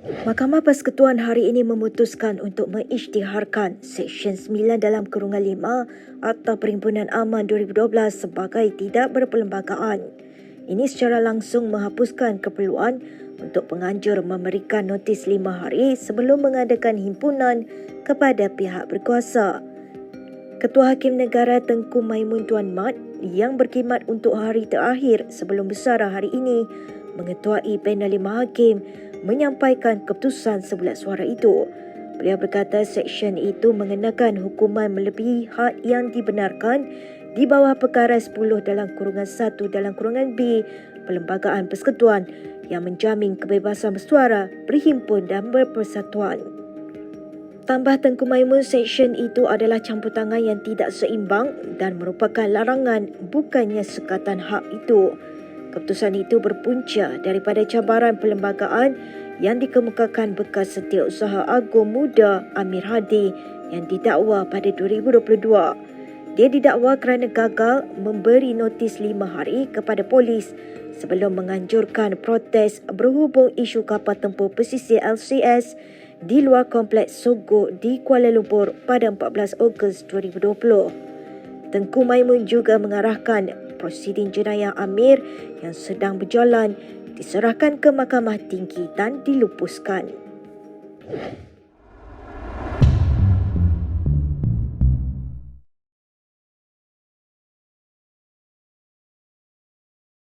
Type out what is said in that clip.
Mahkamah Persekutuan hari ini memutuskan untuk mengisytiharkan Seksyen 9 dalam kurungan 5 Akta Perhimpunan Aman 2012 sebagai tidak berperlembagaan. Ini secara langsung menghapuskan keperluan untuk penganjur memberikan notis lima hari sebelum mengadakan himpunan kepada pihak berkuasa. Ketua Hakim Negara Tengku Maimun Tuan Mat yang berkhidmat untuk hari terakhir sebelum bersara hari ini mengetuai panel lima hakim menyampaikan keputusan sebulat suara itu. Beliau berkata seksyen itu mengenakan hukuman melebihi had yang dibenarkan di bawah perkara 10 dalam kurungan 1 dalam kurungan B Perlembagaan Persekutuan yang menjamin kebebasan bersuara, berhimpun dan berpersatuan. Tambah Tengku Maimun, seksyen itu adalah campur tangan yang tidak seimbang dan merupakan larangan bukannya sekatan hak itu. Keputusan itu berpunca daripada cabaran perlembagaan yang dikemukakan bekas setiausaha agung muda Amir Hadi yang didakwa pada 2022. Dia didakwa kerana gagal memberi notis lima hari kepada polis sebelum menganjurkan protes berhubung isu kapal tempur pesisir LCS di luar kompleks Sogo di Kuala Lumpur pada 14 Ogos 2020. Tengku Maimun juga mengarahkan prosiding jenayah Amir yang sedang berjalan diserahkan ke Mahkamah Tinggi dan dilupuskan.